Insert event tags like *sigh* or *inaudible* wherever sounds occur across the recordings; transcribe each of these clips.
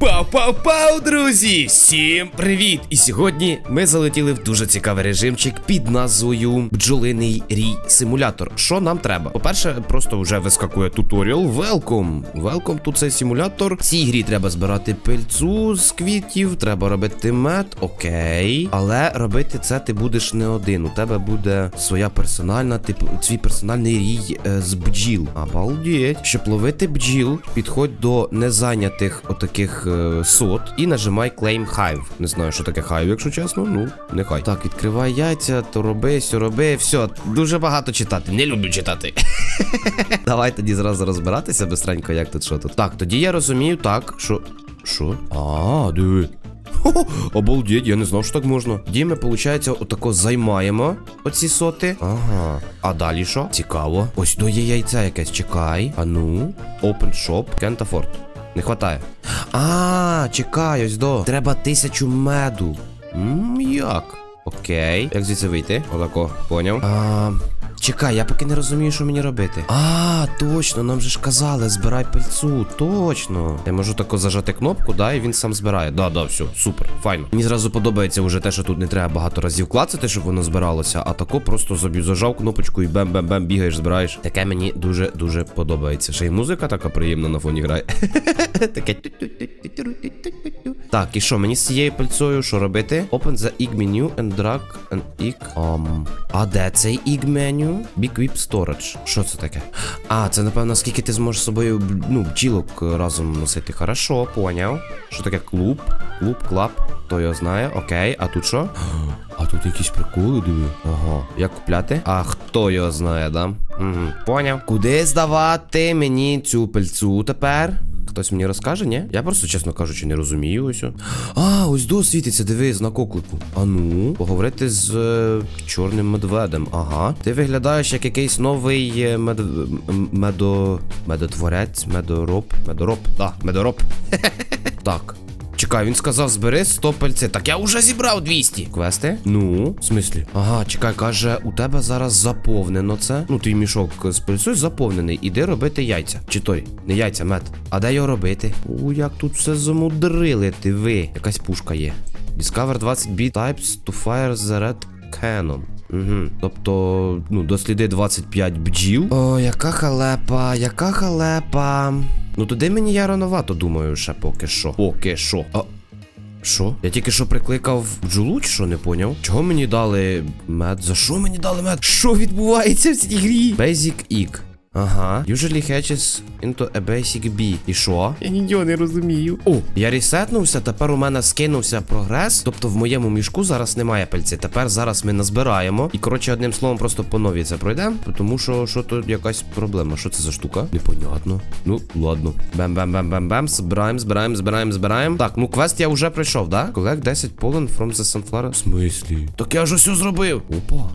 Пау-пау-пау, друзі! Всім привіт! І сьогодні ми залетіли в дуже цікавий режимчик під назвою Бджолиний рій симулятор. Що нам треба? По-перше, просто вже вискакує туторіал. Welcome! Welcome to цей симулятор. В цій грі треба збирати пильцу з квітів, треба робити мед, окей. Але робити це ти будеш не один. У тебе буде своя персональна, типу, свій персональний рій е, з бджіл. Обалдеть. Щоб ловити бджіл, підходь до незайнятих отаких сот і нажимай Claim Hive. Не знаю, що таке Hive, якщо чесно. Ну, нехай. Так, відкривай яйця, то роби, сьо роби. Все, дуже багато читати. Не люблю читати. *laughs* Давай тоді зразу розбиратися бистренько, як тут що тут. Так, тоді я розумію так, що. Що? А, диви. Обалдеть, я не знав, що так можна. Тоді ми, виходить, отако займаємо оці соти. Ага. А далі що? Цікаво. Ось до є яйця якесь. Чекай. А ну. Open shop. Afford. Не хватає. А, чекай, ось до. Треба тисячу меду. М, як? Окей. Як звідси вийти? Отако, поняв. А, чекай, я поки не розумію, що мені робити. А, точно, нам же ж казали, збирай пильцу. Точно. Я можу тако зажати кнопку, да, і він сам збирає. Да, да, все, супер, файно. Мені зразу подобається вже те, що тут не треба багато разів клацати, щоб воно збиралося, а тако просто зажав кнопочку і бем-бем-бем бігаєш, збираєш. Таке мені дуже дуже подобається. Ще й музика така приємна на фоні грає. *laughs* Таке. Так, і що, мені з цією пальцою що робити? Open the egg menu and drag an egg. Um, а де цей egg menu? Big Whip Storage. Що це таке? А, це напевно, скільки ти зможеш з собою ну, бджілок е, разом носити. Хорошо, поняв. Що таке клуб? Клуб, клаб. Хто його знає? Окей, а тут що? А тут якісь приколи, диви. Ага. Як купляти? А хто його знає, да? Угу. Поняв. Куди здавати мені цю пильцю тепер? Хтось мені розкаже, ні? Я просто, чесно кажучи, не розумію ось. А, ось до світиться, диви, знак оклику. А ну, поговорити з е, чорним медведем. Ага. Ти виглядаєш як якийсь новий е, мед... медо... медотворець, медороб. Медороб, да, медороб. *laughs* так. Чекай, він сказав, збери 100 пальців. Так я вже зібрав 200. Квести? Ну, в смислі? Ага, чекай, каже, у тебе зараз заповнено це. Ну, твій мішок з пильцою заповнений. Іди робити яйця. Чи той, не яйця, мед. А де його робити? У, як тут все замудрили, ти ви. Якась пушка є. Discover 20 b types to fire the red cannon. Угу. Тобто, ну, досліди 25 бджіл. О, яка халепа, яка халепа. Ну туди мені я рановато думаю, ще поки що. Поки що. А. Що? Я тільки що прикликав бджолу, чи що не поняв? Чого мені дали мед? За що мені дали мед? Що відбувається в цій грі? Basic egg. Ага. Usually hatches into a basic bee. І що? Я нічого не розумію. О, я ресетнувся, тепер у мене скинувся прогрес. Тобто в моєму мішку зараз немає пальці. Тепер зараз ми назбираємо. І коротше, одним словом, просто по новій це пройдемо. Тому що що тут якась проблема. Що це за штука? Непонятно. Ну, ладно. Бем-бем-бем-бем-бем. Збираємо, збираємо, збираємо, збираємо. Так, ну квест я вже пройшов, да? Collect 10 pollen from the sunflower. В смислі? Так я ж усе зробив. Опа.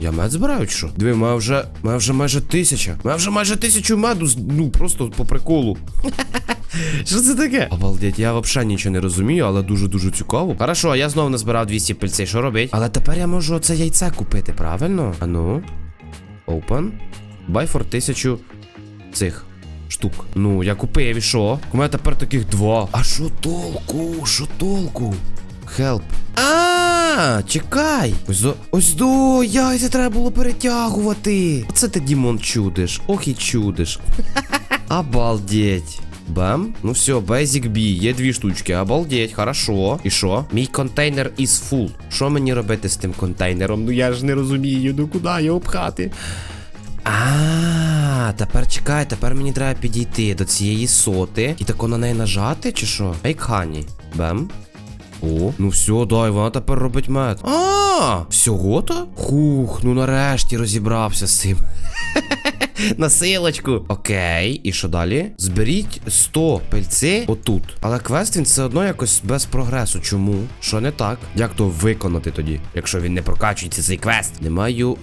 Я мед збираю чи що? Диви, мене вже, мене вже майже тисяча. Мене вже майже тисячу меду, ну просто по приколу. *laughs* Що це таке? Обалдеть, я взагалі нічого не розумію, але дуже-дуже цікаво. Хорошо, я знову назбирав 200 пильцей, що робить? Але тепер я можу оце яйце купити, правильно? А ну. Open. Buy for тисячу цих штук. Ну, я купив і що? У мене тепер таких два. А що толку? Що толку? Help. Чекай. Ось до. Ось до, яйця треба було перетягувати. Оце ти, Дімон, чудиш. Ох і чудиш. *laughs* Обалдеть. Бам. Ну все, Basic B, є дві штучки. Обалдеть, хорошо. І що? Мій контейнер is full. Що мені робити з тим контейнером? Ну я ж не розумію, ну куди його пхати? А, тепер чекай, тепер мені треба підійти до цієї соти і тако на неї нажати, чи що? Make honey. Бем. О, ну все, дай, вона тепер робить мед. А, всього то? Хух, ну нарешті розібрався з цим. *laughs* На силочку. Окей, і що далі? Зберіть 100 пильці отут. Але квест він все одно якось без прогресу. Чому? Що не так? Як то виконати тоді, якщо він не прокачується цей квест? Не маю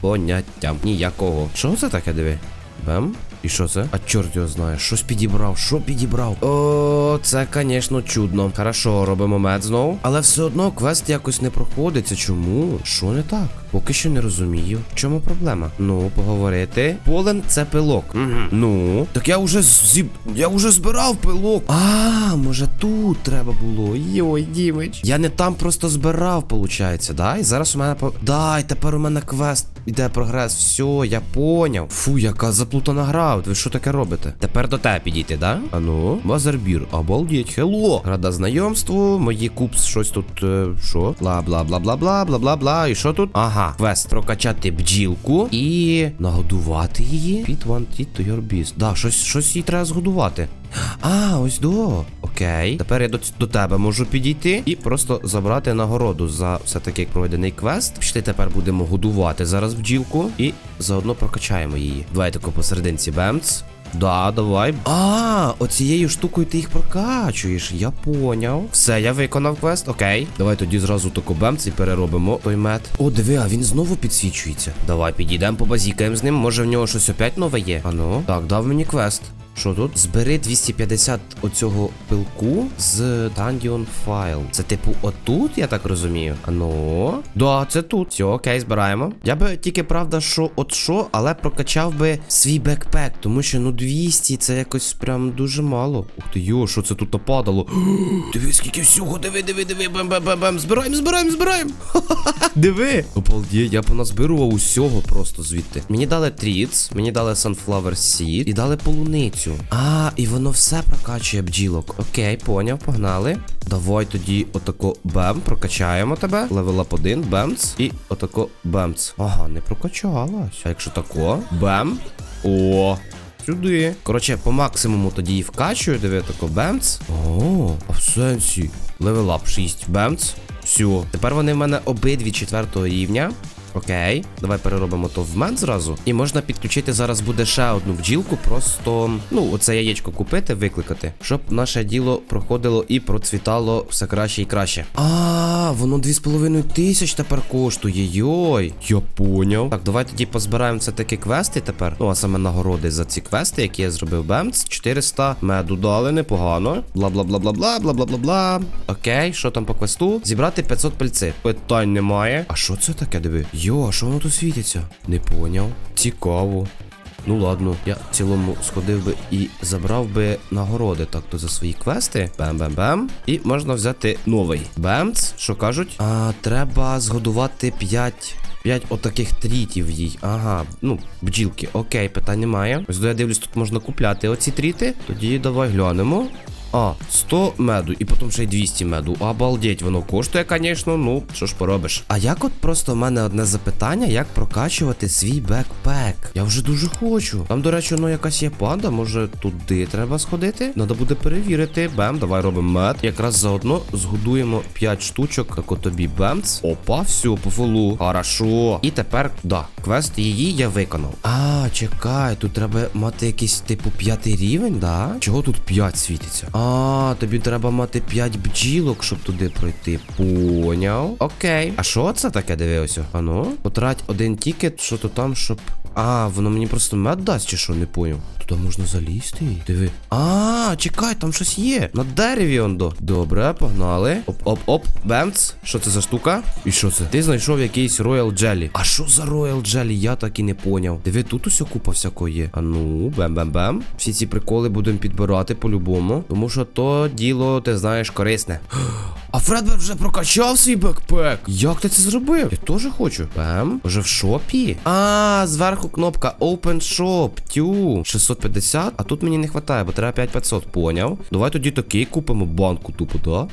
поняття ніякого. Що це таке диви? Бем? І що це? А чорт його знає. Щось підібрав. Що підібрав? О, це, звісно, чудно. Хорошо, робимо мед знову. Але все одно квест якось не проходиться. Чому? Що не так? Поки що не розумію. В чому проблема? Ну, поговорити. Полен це пилок. Угу. Ну. Так я вже зіб... я вже збирав пилок. А, може тут треба було. Йой, Дімич. Я не там просто збирав, виходить, да? І зараз у мене по. Дай, тепер у мене квест. Іде прогрес, все, я поняв. Фу, яка заплутана гра. От Ви що таке робите? Тепер до тебе підійти, да? Ану, базарбір, обалдеть, хелло. Рада знайомству, мої купс, щось тут. е, Що? Бла бла бла бла бла бла бла бла. І що тут? Ага, квест прокачати бджілку і нагодувати її. Feed one tit to your beast. Да, щось, щось їй треба згодувати. А, ось до. Окей. Тепер я до, до тебе можу підійти і просто забрати нагороду за все-таки пройдений квест. Пішли тепер будемо годувати зараз бджілку і заодно прокачаємо її. Давай тако посерединці бемц. Да, давай. А, оцією штукою ти їх прокачуєш. Я поняв. Все, я виконав квест. Окей. Давай тоді зразу тако бемц і переробимо той мед. О, диви, а він знову підсвічується. Давай підійдемо, побазікаємо з ним. Може в нього щось опять нове є. Ану. Так, дав мені квест. Що тут? Збери 250 оцього пилку з Dungeon File. Це типу отут, я так розумію. Ану. Да, це тут. Все, окей, збираємо. Я би тільки правда, що от що, але прокачав би свій бекпек, тому що ну 200 це якось прям дуже мало. Ух ти йо, що це тут нападало? *gasps* Диви, скільки всього, диви, диви, диви, бем бем бем бем Збираємо, збираємо, збираємо. *laughs* Диви. Обалдє, я поназбирував усього просто звідти. Мені дали тріц, мені дали Sunflower Seed і дали полуницю. А, і воно все прокачує бджілок. Окей, поняв, погнали. Давай тоді отако бем, прокачаємо тебе. Левел 1, бемц. І отако бемц. Ага, не прокачалась. А якщо тако, бем. О, Сюди. Коротше, по максимуму тоді і вкачую, диви, тако бемц. О, а в сенсі. Левелап 6 бемц. Все. Тепер вони в мене обидві четвертого рівня. Окей, давай переробимо то в мед зразу. І можна підключити зараз буде ще одну бджілку, просто ну, оце яєчко купити, викликати, щоб наше діло проходило і процвітало все краще і краще. А, воно 2,5 тисяч тепер коштує. Йой. Я поняв. Так, давай тоді позбираємо це такі квести тепер. Ну, а саме нагороди за ці квести, які я зробив Бемц. 400 меду дали, непогано. Бла бла бла бла бла бла бла бла бла. Окей, що там по квесту? Зібрати 500 пальців. Питань немає. А що це таке, диви? Йо, що воно тут світиться? Не поняв. Цікаво. Ну ладно, я в цілому сходив би і забрав би нагороди так то за свої квести. Бем-бем-бем. І можна взяти новий. Бемц, що кажуть? А, треба згодувати 5. П'ять отаких трітів їй. Ага, ну, бджілки. Окей, питань немає. Ось я дивлюсь, тут можна купляти оці тріти. Тоді давай глянемо. А, 100 меду, і потім ще й 200 меду. Обалдеть, воно коштує, звісно, ну, що ж поробиш. А як от просто в мене одне запитання, як прокачувати свій бекпек? Я вже дуже хочу. Там, до речі, ну якась є панда, може туди треба сходити? Надо буде перевірити. Бем, давай робимо мед. Якраз заодно згодуємо 5 штучок, от тобі бемц. Опа, все, по фолу. Хорошо. І тепер, да, квест її я виконав. А, чекай, тут треба мати якийсь типу п'ятий рівень, да? Чого тут 5 світиться? А, тобі треба мати 5 бджілок, щоб туди пройти. Поняв. Окей. А що це таке дивився? Ану? Потрать один тікет, що то там, щоб. А, воно мені просто мед дасть, чи що, не поняв. Туди можна залізти. Диви. А, чекай, там щось є. На дереві он до. Добре, погнали. Оп-оп-оп. Бемц. Що це за штука? І що це? Ти знайшов якийсь Royal Jelly. А що за Royal Jelly? Я так і не поняв. Диви, тут усе купа всякого є. А ну, бем-бем-бем. Всі ці приколи будемо підбирати по-любому. Тому що то діло, ти знаєш, корисне. А Фредбер вже прокачав свій бекпек. Як ти це зробив? Я теж хочу. Бем. Вже в шопі. А, зверху кнопка Open Shop. Тю. 650. А тут мені не вистачає, бо треба 5500. Поняв. Давай тоді такий купимо банку тупо, да?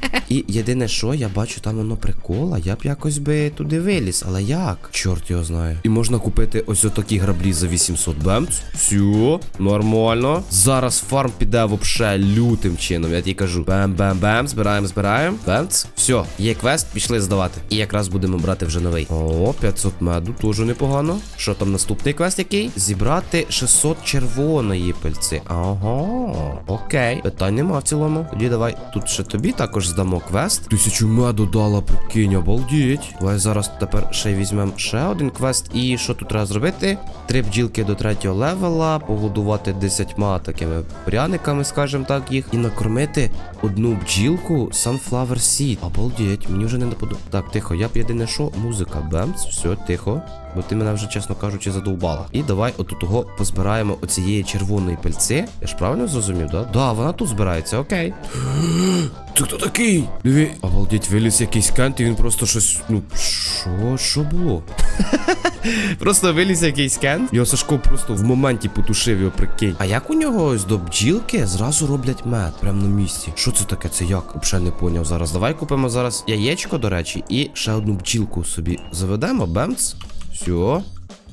*laughs* І єдине, що я бачу, там воно прикола. Я б якось би туди виліз. Але як? Чорт його знає. І можна купити ось отакі граблі за 800 бемц. Все, нормально. Зараз фарм піде вообще лютим чином. Я тобі кажу. Бем-бем-бем. Збираємо, збираємо. Забираємо. Бенц. Все, є квест, пішли здавати. І якраз будемо брати вже новий. О, 500 меду, теж непогано. Що там наступний квест який? Зібрати 600 червоної пильці. Ага, окей. Питань нема в цілому. Тоді давай тут ще тобі також здамо квест. Тисячу меду дала, прикинь, обалдіть. Давай зараз тепер ще візьмемо ще один квест. І що тут треба зробити? Три бджілки до третього левела, погодувати десятьма такими пряниками, скажімо так, їх, і накормити одну бджілку Sunflower Seed. Обалдіть, мені вже не наподу. Так, тихо, я б єдине що, музика, Бемс, все, тихо. Бо ти мене вже, чесно кажучи, задовбала. І давай отут того позбираємо оцієї червоної пельці. Я ж правильно зрозумів, да? Да, вона тут збирається, окей. Ти хто такий? Диви, обалдіть, виліз якийсь кент, і він просто щось. Ну, що? Що було? *laughs* Просто виліз якийсь кент. Його Сашко просто в моменті потушив його, прикинь. А як у нього ось до бджілки зразу роблять мед прямо на місці? Що це таке? Це як? Взагалі не поняв зараз. Давай купимо зараз яєчко, до речі, і ще одну бджілку собі заведемо. Бемц. Все.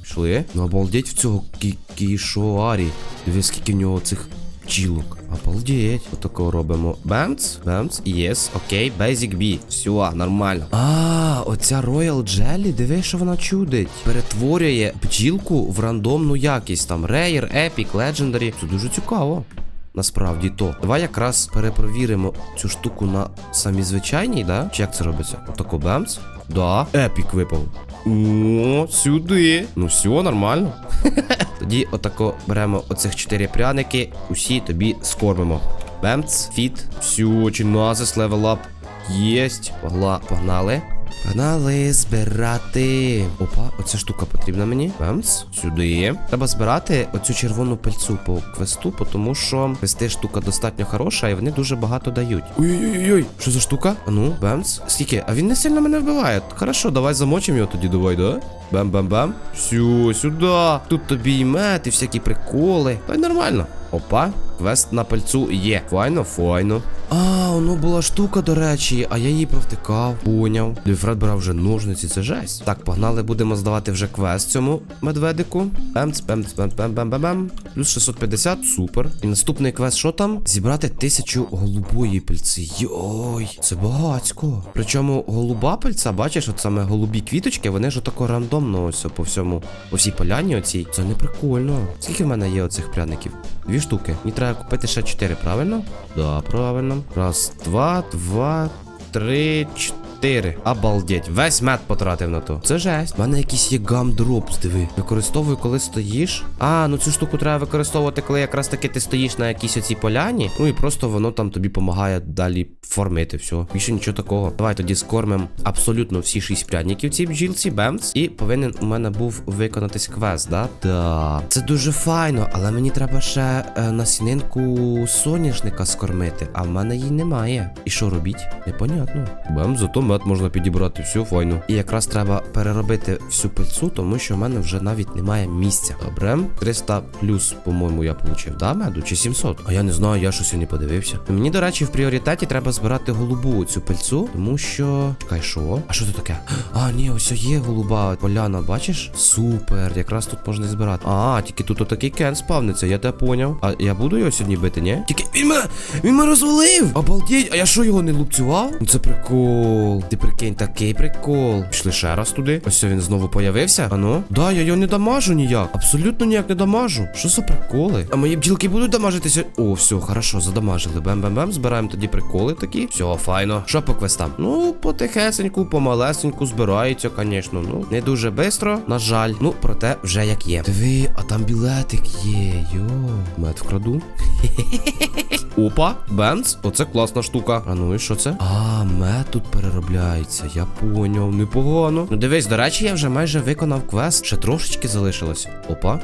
Пішли. Ну обалдеть в цього кі кішоарі. Диви, скільки в нього цих бджілок. Обалдеть. Отакого робимо. Бемц, бемц, єс, окей, Basic B. Все, нормально. А, оця Royal Jelly, диви, що вона чудить. Перетворює бджілку в рандомну якість. Там Rare, Epic, Legendary. Це дуже цікаво. Насправді то. Давай якраз перепровіримо цю штуку на самі звичайній, да? Чи як це робиться? Отако бемц. Да. Епік випав. О, сюди. Ну все, нормально. *laughs* Тоді отако беремо оцих чотири пряники, усі тобі скормимо. Бемц, фіт, всю, чиназис, левелап. Єсть. Погла, погнали. Погнали збирати. Опа, оця штука потрібна мені. Бемц, сюди. Треба збирати оцю червону пальцю по квесту, тому що квести штука достатньо хороша, і вони дуже багато дають. Ой-ой-ой, що за штука? А ну, бемц. Скільки? А він не сильно мене вбиває. Хорошо, давай замочимо його тоді, давай, да? Бем-бем-бем. Все, сюди. Тут тобі і мед, і всякі приколи. Та й нормально. Опа, квест на пальцю є. Файно, файно. А, воно була штука, до речі, а я її провтикав. Поняв. Дюфред брав вже ножниці, це жесть. Так, погнали, будемо здавати вже квест цьому медведику. Бемц, бемц, бем, бем, бем, бем, бем. Плюс 650, супер. І наступний квест, що там? Зібрати тисячу голубої пильці. Йой, це багацько. Причому голуба пильця, бачиш, от саме голубі квіточки, вони ж отако рандомно ось по всьому, по всій поляні оцій. Це не прикольно. Скільки в мене є оцих пряників? Дві штуки. Мені треба купити ще чотири, правильно? Да, правильно. Раз, два, два, три, чотири. Обалдеть. Весь мед потратив на то. Це жесть. У мене якийсь є гамдропс, диви. Використовую, коли стоїш. А, ну цю штуку треба використовувати, коли якраз таки ти стоїш на якійсь оцій поляні. Ну і просто воно там тобі допомагає далі формити все. Більше нічого такого. Давай тоді скормим абсолютно всі шість пряників цій бджілці, бемц. І повинен у мене був виконатись квест, да? Да. Це дуже файно, але мені треба ще е, насінинку соняшника скормити, а в мене її немає. І що робіть? Непонятно. Бем, зато мед можна підібрати, все файно. І якраз треба переробити всю пильцу, тому що в мене вже навіть немає місця. Добре, 300 плюс, по-моєму, я получив, да, меду? Чи 700? А я не знаю, я щось і не подивився. Мені, до речі, в пріоритеті треба збирати голубу цю пильцю, тому що. Чекай, що? А що це таке? А, ні, ось є голуба поляна, бачиш? Супер, якраз тут можна збирати. А, тільки тут отакий кен спавниться, я тебе поняв. А я буду його сьогодні бити, ні? Тільки він мене, він мене розвалив! Обалдеть, а я що його не лупцював? Ну це прикол. Ти прикинь, такий прикол. Пішли ще раз туди. Ось він знову появився. Ану? Да, я його не дамажу ніяк. Абсолютно ніяк не дамажу. Що за приколи? А мої бджілки будуть дамажитися? О, все, хорошо, задамажили. Бем-бем-бем, збираємо тоді приколи такі. Все, файно. Що по квестам? Ну, потихесеньку, помалесеньку збирається, звісно. Ну, не дуже швидко, на жаль. Ну, проте вже як є. Диви, а там білетик є. Йо. Мед вкраду. Опа, Бенц, оце класна штука. А ну і що це? А, мед тут переробляється. Я поняв, непогано. Ну дивись, до речі, я вже майже виконав квест. Ще трошечки залишилось. Опа.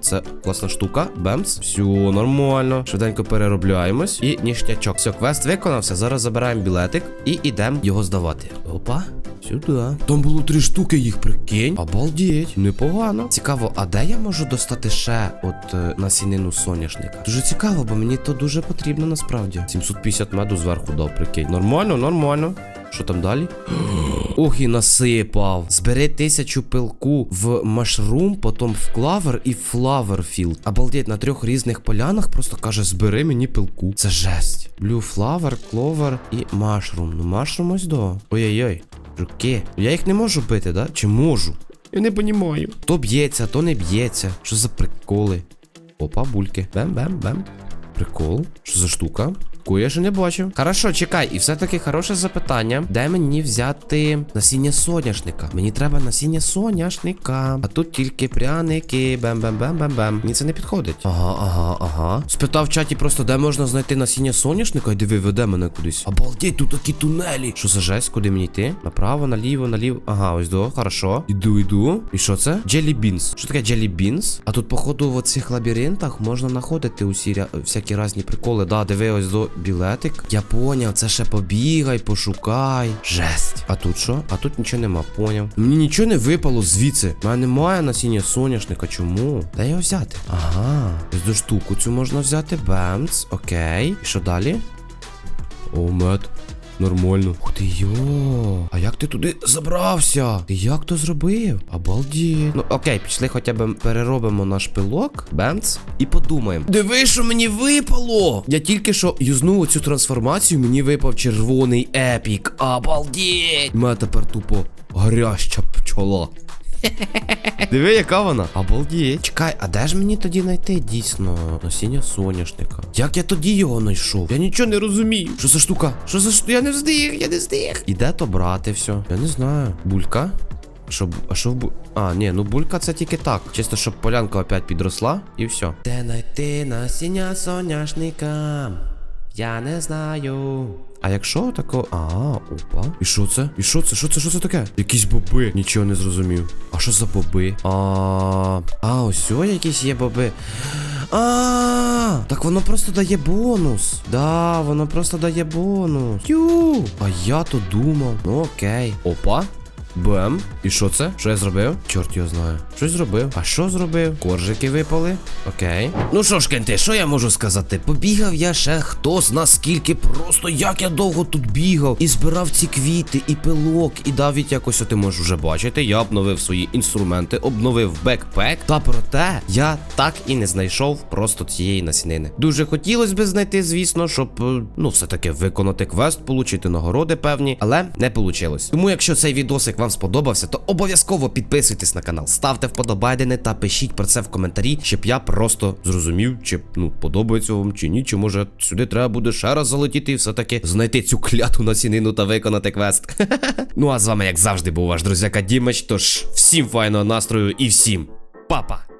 Це класна штука. Бемс. Все, нормально. Швиденько переробляємось. І ніштячок. Все, квест виконався. Зараз забираємо білетик і йдемо його здавати. Опа. Сюди. Там було три штуки, їх прикинь. Обалдеть. Непогано. Цікаво, а де я можу достати ще от е, насінину соняшника? Дуже цікаво, бо мені то дуже потрібно насправді. 750 меду зверху дав, прикинь. Нормально, нормально. Що там далі? Ох, і насипав. Збери тисячу пилку в машрум, потім в клавер і флаверфілд. Обалдеть, на трьох різних полянах просто каже: збери мені пилку. Це жесть. Блю флавер, кловер і машрум. Ну, машрум ось до. Ой-ой-ой. Жуки. Я їх не можу бити, да? Чи можу? Я не понімаю. То б'ється, то не б'ється. Що за приколи? Опа, бульки. Бем-бем-бем. Прикол. Що за штука? Ку я ще не бачив. Хорошо, чекай, і все-таки хороше запитання. Де мені взяти насіння соняшника? Мені треба насіння соняшника. А тут тільки пряники. Бем-бем-бем-бем-бем. Мені це не підходить. Ага, ага, ага. Спитав в чаті просто, де можна знайти насіння соняшника, і диви, веде мене кудись. Обалдеть, тут такі тунелі. Що за жесть? Куди мені йти? Направо, наліво, наліво. Ага, ось до, хорошо. Іду, іду. І що це? Jelly beans. Що таке jelly beans? А тут, походу, в оцих лабіринтах можна знаходити усі ря... всякі різні приколи. Да, диви, ось до білетик. Я поняв, це ще побігай, пошукай. Жесть. А тут що? А тут нічого нема, поняв. Мені нічого не випало звідси. У мене немає насіння соняшника. Чому? Де його взяти? Ага. До штуку цю можна взяти. Бемц. Окей. І що далі? О, мед. Нормально. Ух ти йо. А як ти туди забрався? Ти як то зробив? Обалдіть. Ну окей, пішли хоча б переробимо наш пилок. Бемц. І подумаємо. Диви, що мені випало! Я тільки що юзнув оцю трансформацію, мені випав червоний епік. Обалдіть! Мене тепер тупо гаряща пчола. Диви, яка вона? Обалдіть. Чекай, а де ж мені тоді знайти дійсно насіння соняшника? Як я тоді його знайшов? Я нічого не розумію. Що за штука? Що за штука? Я не встиг, я не встиг. І де то брати все? Я не знаю. Булька? Що, а що в бу... А, ні, ну булька це тільки так. Чисто, щоб полянка опять підросла, і все. Де знайти насіння соняшника? Я не знаю. А якщо тако. А, опа. І що це? І що це? Що це? Що це таке? Якісь боби. Нічого не зрозумів. А що за боби? А. А, ось якісь є боби. А, так воно просто дає бонус. Да, воно просто дає бонус. Ю. А я то думав. Ну окей. Опа. Бем. І що це? Що я зробив? Чорт його знає. Щось зробив. А що зробив? Коржики випали. Окей. Ну що ж, кенти, що я можу сказати? Побігав я ще хто зна скільки просто як я довго тут бігав і збирав ці квіти, і пилок, і навіть якось ти можеш вже бачити. Я обновив свої інструменти, обновив бекпек. Та проте я так і не знайшов просто цієї насінини. Дуже хотілося би знайти, звісно, щоб е, ну все-таки виконати квест, получити нагороди певні, але не вийшло. Тому, якщо цей відосик вам сподобався, то обов'язково підписуйтесь на канал, ставте вподобайдени та пишіть про це в коментарі, щоб я просто зрозумів, чи ну подобається вам чи ні, чи може сюди треба буде ще раз залетіти і все-таки знайти цю кляту насінину та виконати квест. *laughs* ну а з вами, як завжди, був ваш друзяка Дімеч. Тож всім файного настрою і всім па-па!